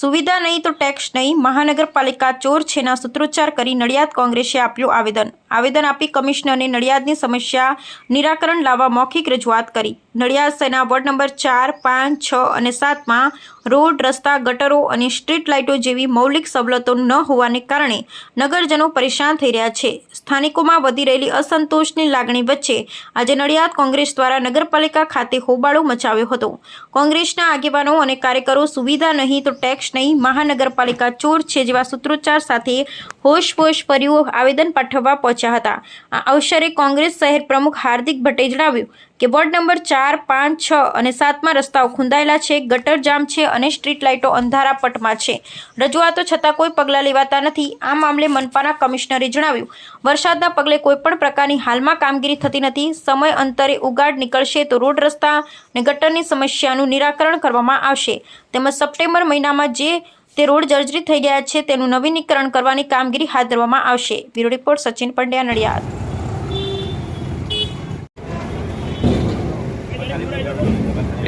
So સુવિધા નહીં તો ટેક્સ નહીં. મહાનગરપાલિકા ચોર છેના સૂત્રોચ્ચાર કરી નડિયાદ કોંગ્રેસે આપ્યું આવેદન. આવેદન આપી કમિશનરને નડિયાદની સમસ્યા નિરાકરણ લાવવા મૌખિક રજૂઆત કરી. નડિયાદ શહેરના વોર્ડ નંબર ચાર, પાંચ, છ અને સાતમાં રોડ, રસ્તા, ગટરો અને સ્ટ્રીટ લાઇટો જેવી મૌલિક સવલતો ન હોવાને કારણે નગરજનો પરેશાન થઈ રહ્યા છે. સ્થાનિકોમાં વધી રહેલી અસંતોષની લાગણી વચ્ચે આજે નડિયાદ કોંગ્રેસ દ્વારા નગરપાલિકા ખાતે હોબાળો મચાવ્યો હતો. કોંગ્રેસના આગેવાનો અને કાર્યકરો સુવિધા નહીં તો ટેક્સ નહીં મહાનગરપાલિકા ચોર છે જેવા સૂત્રોચ્ચાર સાથે હોશપોશ ભર્યું આવેદન પાઠવવા પહોંચ્યા હતા. આ અવસરે કોંગ્રેસ શહેર પ્રમુખ હાર્દિક ભટ્ટે જણાવ્યું કે વોર્ડ નંબર ચાર, પાંચ, છ અને સાતમાં રસ્તાઓ ખુંદાયેલા છે, ગટર જામ છે અને સ્ટ્રીટ લાઇટો અંધારા પટમાં છે. રજૂઆતો છતાં કોઈ પગલાં લેવાતા નથી. આ મામલે મનપાના કમિશનરે જણાવ્યું, વરસાદના પગલે કોઈપણ પ્રકારની હાલમાં કામગીરી થતી નથી. સમય અંતરે ઉગાડ નીકળશે તો રોડ રસ્તા અને ગટરની સમસ્યાનું નિરાકરણ કરવામાં આવશે. તેમજ સપ્ટેમ્બર મહિનામાં જે તે રોડ જર્જરિત થઈ ગયા છે તેનું નવીનીકરણ કરવાની કામગીરી હાથ ધરવામાં આવશે. Bureau report Sachin Pandya Nadiad.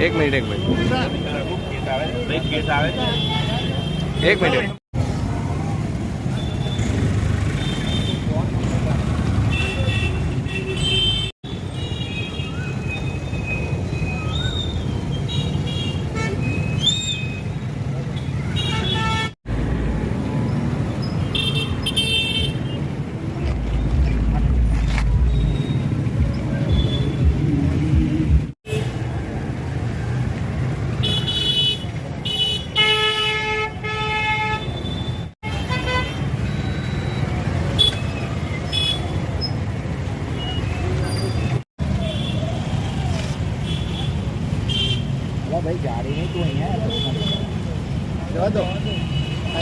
એક મિનિટ એક મિનિટ. એક મિનિટ.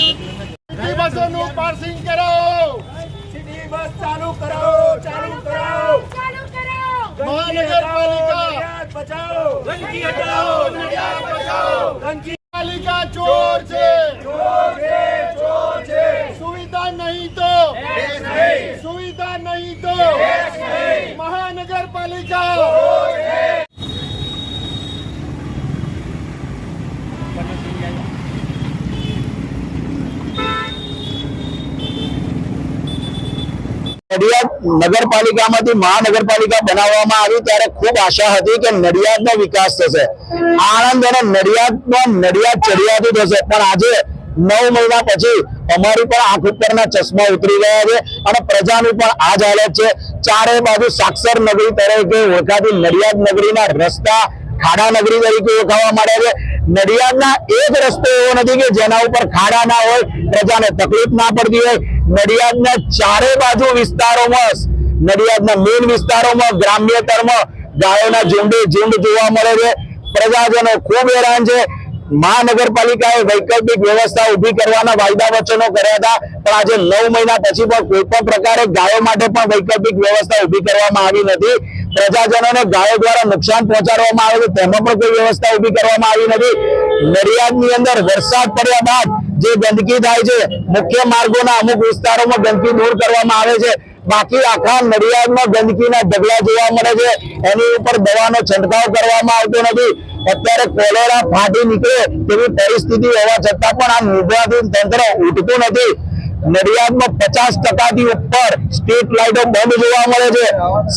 સિટી બસોનું પાર્સિંગ કરો. સિટી બસ ચાલુ કરો ચાલુ કરો. મહાનગરપાલિકા બચાવો. ગંદકી હટાવો નડિયાદ બચાવો. ગંદકી પાલિકા ચોર છે. ચોર છે ચોર છે. સુવિધા નહીં તો. સુવિધા નહીં તો. નહીં. મહાનગરપાલિકા. નડિયાદ નગરપાલિકામાંથી મહાનગરપાલિકા બનાવવામાં આવી ત્યારે ખૂબ આશા હતી કે નડિયાદનો વિકાસ થશે. આણંદ અને નડિયાદનો નડિયાદ ચડિયાતું થશે. પણ આજે નવ મહિના પછી અમારી પણ આંખ ઉપરના ચશ્મા ઉતરી ગયા છે અને પ્રજાની પણ આ જ હાલત છે. ચારે બાજુ સાક્ષર નગરી તરીકે ઓળખાતી નડિયાદ નગરીના રસ્તા ખાડા નગરી તરીકે ઓળખાવા માંડ્યા છે. નડિયાદના એક રસ્તો એવો નથી કે જેના ઉપર ખાડા ના હોય, પ્રજાને તકલીફ ના પડતી હોય. નડિયાદના ચારે બાજુ વિસ્તારોમાં નડિયાદના મેઇન વિસ્તારોમાં ગ્રામ્યતરમાં ગાયોના ઝુંડે, ઝુંડ જોવા મળે છે. પ્રજાજનો ખૂબ હેરાન છે. મહાનગરપાલિકાએ વૈકલ્પિક વ્યવસ્થા ઊભી કરવાના વાયદા વચનો કર્યા હતા. પણ આજે નવ મહિના પછી પણ કોઈ પણ પ્રકારે ગાયો માટે પણ વૈકલ્પિક વ્યવસ્થા ઊભી કરવામાં આવી નથી. પ્રજાજનોને ગાયો દ્વારા નુકસાન પહોંચાડવામાં આવે છે તેમાં પણ કોઈ વ્યવસ્થા ઊભી કરવામાં આવી નથી. નડિયાદની અંદર વરસાદ પડ્યા બાદ જે ગંદકી થાય છે, મુખ્ય માર્ગોના અમુક વિસ્તારોમાં ગંદકી દૂર કરવામાં આવે છે. બાકી આખા નડિયાદમાં ગંદકીના ઢગલા જોવા મળે છે. એની ઉપર દવાનો છંટકાવ કરવામાં આવતો નથી. અત્યારે કોલેરા ફાટી નીકળે તેવી પરિસ્થિતિ હોવા છતાં પણ આ નિર્વાચન તંત્ર ઉઠતું નથી. નડિયાદમાં પચાસ ટકાથી ઉપર સ્ટ્રીટ લાઇટો બંધ જોવા મળે છે.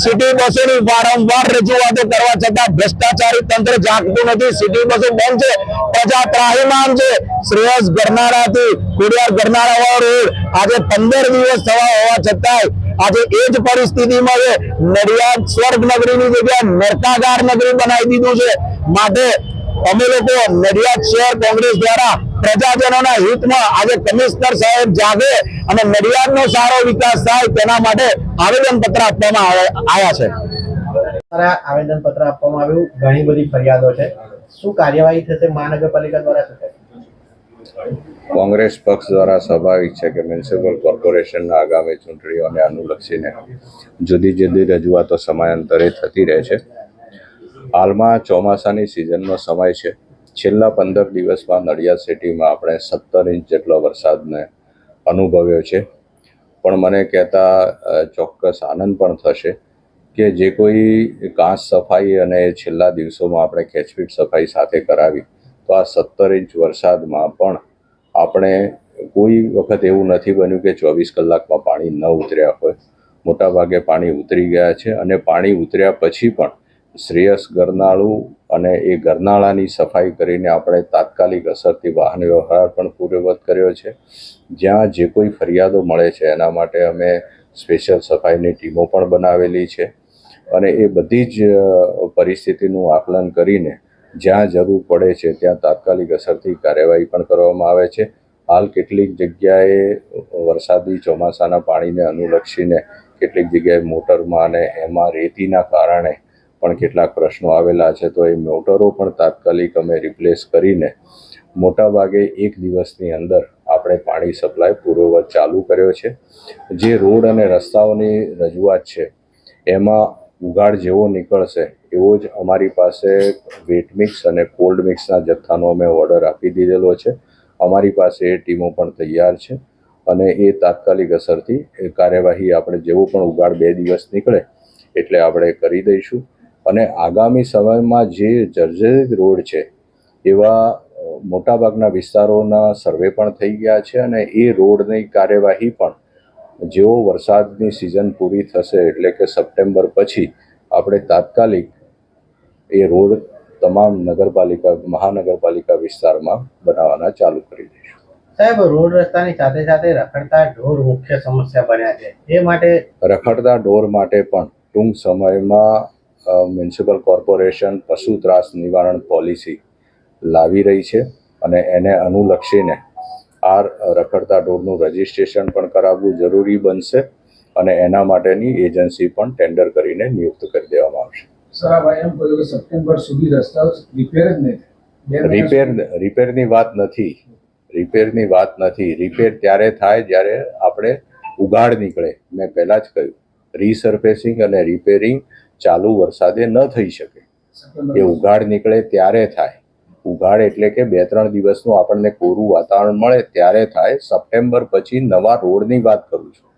સિટી બસોની વારંવાર રજૂઆતો કરવા છતાં ભ્રષ્ટાચારી તંત્ર જાગતું નથી. સિટી બસો બંધ છે. પ્રજા ત્રાહીમાન છે. શ્રેયસ ગરનાળાથી ખોડિયાર ગરનાળા રોડ આજે પંદર દિવસ થવા હોવા છતાંય આજે એ જ પરિસ્થિતિમાં છે. નડિયાદ સ્વર્ગ નગરીની જગ્યાએ નરકાગાર નગરી બનાવી દીધું છે. માટે અમે લોકો નડિયાદ શહેર કોંગ્રેસ દ્વારા પ્રજાજનોના હિતમાં આજે કમિશનર સાહેબ જાગે અને નડિયાદનો સારો વિકાસ થાય તેના માટે આવેદન પત્ર આપવામાં આવ્યા છે. આવેદન પત્ર આપવામાં આવ્યું. ઘણી બધી ફરિયાદો છે. શું કાર્યવાહી થશે? મહાનગરપાલિકા દ્વારા થશે કોંગ્રેસ પક્ષ દ્વારા સ્વાભાવિક છે કે મ્યુનિસિપલ કોર્પોરેશનના આગામી ચૂંટણીઓને અનુલક્ષીને જુદી જુદી રજૂઆતો સમયાંતરે થતી રહે છે. હાલમાં ચોમાસાની સિઝનનો સમય છે. છેલ્લા પંદર દિવસમાં નડિયાદ સિટીમાં આપણે સત્તર ઇંચ જેટલો વરસાદને અનુભવ્યો છે. પણ મને કહેતા ચોક્કસ આનંદ પણ થશે કે જે કોઈ કાંસ સફાઈ અને છેલ્લા દિવસોમાં આપણે કેચપીટ સફાઈ સાથે કરાવી, તો આ સત્તર ઇંચ વરસાદમાં પણ આપણે કોઈ વખત એવું નથી બન્યું કે ચોવીસ કલાકમાં પાણી ન ઉતર્યા હોય. મોટાભાગે પાણી ઉતરી ગયા છે અને પાણી ઉતર્યા પછી પણ શ્રેયસ ગરનાળું અને એ ગરનાળાની સફાઈ કરીને આપણે તાત્કાલિક અસરથી વાહન વ્યવહાર પણ પૂર્વવત કર્યો છે. જ્યાં જે કોઈ ફરિયાદો મળે છે, એના માટે અમે સ્પેશિયલ સફાઈની ટીમો પણ બનાવેલી છે અને એ બધી જ પરિસ્થિતિનું આકલન કરીને જ્યાં જરૂર પડે છે, ત્યાં તાત્કાલિક અસરથી કાર્યવાહી પણ કરવામાં આવે છે. હાલ કેટલીક જગ્યાએ વરસાદી ચોમાસાના પાણીને અનુલક્ષીને કેટલીક જગ્યાએ મોટરમાં અને એમાં રેતીના કારણે પણ કેટલાક પ્રશ્નો આવેલા છે, તો એ મોટરો પણ તાત્કાલિક અમે રિપ્લેસ કરીને મોટાભાગે એક દિવસની અંદર આપણે પાણી સપ્લાય પૂર્વવત ચાલુ કર્યો છે. જે રોડ અને રસ્તાઓની રજૂઆત છે, એમાં ઉગાડ જેવો નીકળશે, એવો જ અમારી પાસે વેટ મિક્સ અને કોલ્ડ મિક્સના જથ્થાનો અમે ઓર્ડર આપી દીધેલો છે. અમારી પાસે એ ટીમો પણ તૈયાર છે અને એ તાત્કાલિક અસરથી એ કાર્યવાહી આપણે જેવો પણ ઉગાડ બે દિવસ નીકળે, એટલે આપણે કરી દઈશું. અને આગામી સમયમાં જે જર્જરિત રોડ છે એવા મોટાભાગના વિસ્તારોના સર્વે પણ થઈ ગયા છે અને એ રોડની કાર્યવાહી પણ જેવો વરસાદની સિઝન પૂરી થશે એટલે કે સપ્ટેમ્બર પછી આપણે તાત્કાલિક એ રોડ તમામ નગરપાલિકા મહાનગરપાલિકા વિસ્તારમાં બનાવવાના ચાલુ કરી દઈશું. સાહેબ રોડ રસ્તાની સાથે સાથે રખડતા ઢોર મુખ્ય સમસ્યા બન્યા છે. એ માટે રખડતા ઢોર માટે પણ ટૂંક સમયમાં મ્યુનિસિપલ કોર્પોરેશન પશુ ત્રાસ નિવારણ પોલિસી લાવી રહી છે અને એને અનુલક્ષીને આ રખડતા ઢોરનું રજિસ્ટ્રેશન પણ કરાવવું જરૂરી બનશે અને એના માટેની એજન્સી પણ ટેન્ડર કરીને નિયુક્ત કરી દેવામાં આવશે. સપ્ટેમ્બર સુધી જ રિપેર રિપેરની વાત નથી. રિપેરની વાત નથી. રિપેર ત્યારે થાય જ્યારે આપણે ઉગાડ નીકળે. મેં પહેલાં જ કહ્યું. રીસર્ફેસિંગ અને રિપેરિંગ ચાલુ વરસાદે ન થઈ શકે. એ ઉઘાડ નીકળે ત્યારે થાય. ઉઘાડ એટલે કે બે ત્રણ દિવસનું આપણને કોરું વાતાવરણ મળે ત્યારે થાય. સપ્ટેમ્બર પછી નવા રોડની વાત કરું છું.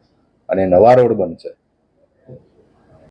અને નવા રોડ બનશે.